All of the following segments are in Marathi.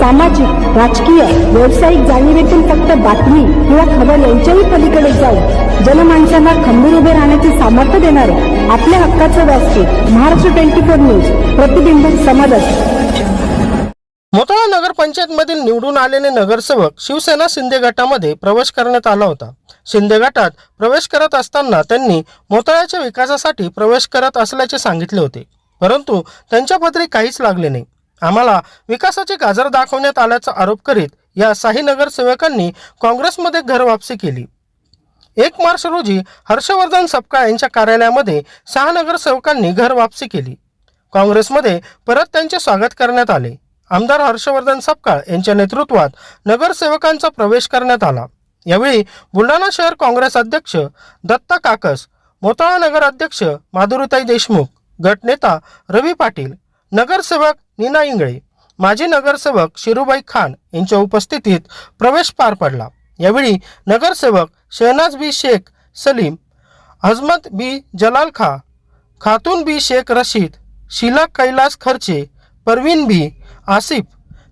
सामाजिक राजकीय व्यावसायिक जाणीवेतून फक्त बातमी किंवा खबर यांच्याही पलीकडे जाऊन जनमानसांना खंबीर उभे राहण्याचे सामर्थ्य देणारे आपल्या हक्काचं व्यासपीठ महाराष्ट्र ट्वेंटी फोर न्यूज प्रतिबिंब समाजाचे मोताळा नगरपंचायतमधील निवडून आलेले नगरसेवक शिवसेना शिंदे गटामध्ये प्रवेश करण्यात आला होता. शिंदे गटात प्रवेश करत असताना त्यांनी मोताळ्याच्या विकासासाठी प्रवेश करत असल्याचे सांगितले होते. परंतु त्यांच्या पदरी काहीच लागले नाही. आम्हाला विकासाचे गाजर दाखवण्यात आल्याचा आरोप करीत या साही नगरसेवकांनी काँग्रेसमध्ये घर वापसी केली. एक मार्च रोजी हर्षवर्धन सपकाळ यांच्या कार्यालयामध्ये सहा नगरसेवकांनी घर वापसी केली. काँग्रेसमध्ये परत त्यांचे स्वागत करण्यात आले. आमदार हर्षवर्धन सपकाळ यांच्या नेतृत्वात नगरसेवकांचा प्रवेश करण्यात आला. यावेळी बुलढाणा शहर काँग्रेस अध्यक्ष दत्ता काकस मोताळा नगर अध्यक्ष माधुरीताई देशमुख गटनेता रवी पाटील नगरसेवक नीना इंगळे माजी नगरसेवक शिरूबाई खान यांच्या उपस्थितीत प्रवेश पार पडला. यावेळी नगरसेवक शहनाज बी शेख सलीम हजमत बी जलाल खा खातून बी शेख रशीद शिला कैलास खर्चे परवीन बी आसिफ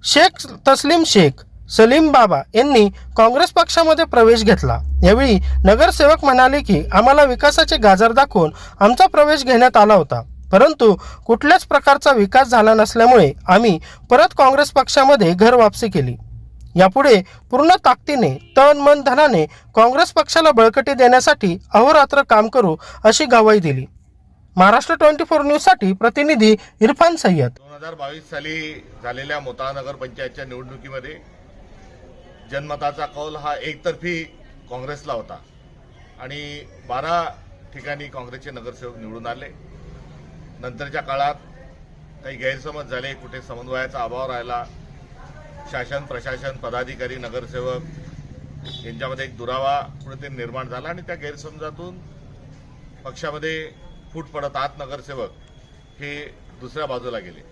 शेख तस्लीम शेख सलीम बाबा यांनी काँग्रेस पक्षामध्ये प्रवेश घेतला. यावेळी नगरसेवक म्हणाले की आम्हाला विकासाचे गाजर दाखवून आमचा प्रवेश घेण्यात आला होता. परंतु कुठल्याच प्रकारचा विकास झाला नसल्यामुळे आम्ही परत काँग्रेस पक्षामध्ये घर वापसी केली. यापुढे पूर्ण ताकदीने तन मन धनाने काँग्रेस पक्षाला बळकटी देण्यासाठी अहोरात्र काम करू अशी गवाई दिली. महाराष्ट्र ट्वेंटी फोर न्यूजसाठी प्रतिनिधी इरफान सय्यद. दोन हजार बावीस साली झालेल्या मोताळा नगरपंचायतच्या निवडणुकीमध्ये जनमताचा कौल हा एकतर्फी काँग्रेसला होता. आणि बारा ठिकाणी काँग्रेसचे नगरसेवक निवडून आले. नंतरच्या काळात काही गैरसमज झाले कुठे समन्वयाचा अभाव राहिला. शासन प्रशासन पदाधिकारी नगरसेवक यांच्यामध्ये एक दुरावा कुठेतरी निर्माण झाला आणि त्या गैरसमजातून पक्षामध्ये फूट पडत आत नगरसेवक हे दुसऱ्या बाजूला गेले.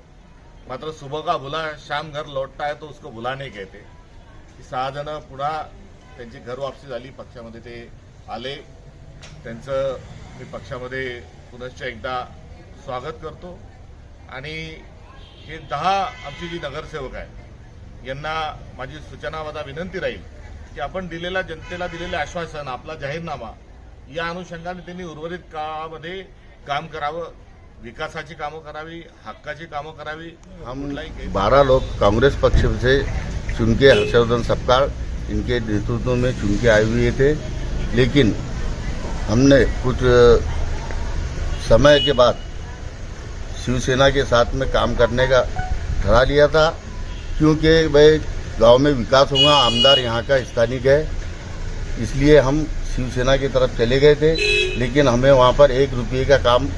मात्र सुबह का भुला शाम घर लौटता है तो उसको भुला नहीं कहते. ही सहा जण पुन्हा त्यांची घर वापसी झाली पक्षामध्ये ते आले. त्यांचं मी पक्षामध्ये पुनश्च एकदा स्वागत करतो. आणि हे दहा आमची जी नगरसेवक आहे यांना माझी सूचनावधा विनंती राहील की आपण दिलेल्या जनतेला दिलेले आश्वासन आपला जाहीरनामा या अनुषंगाने त्यांनी उर्वरित काळामध्ये काम करावं विकासाची कामं करावी हक्काची कामं करावी. हम गैर- बारह लोग कांग्रेस पक्ष से चुन के हर्षवर्धन सपकाल इनके नेतृत्व में चुन के आए हुए थे. लेकिन हमने कुछ समय के बाद शिवसेना के साथ में काम करने का ठहरा लिया था, क्योंकि भाई गाँव में विकास होगा आमदार यहाँ का स्थानीय है, इसलिए हम शिवसेना की तरफ़ चले गए थे, लेकिन हमें वहाँ पर एक रुपये का काम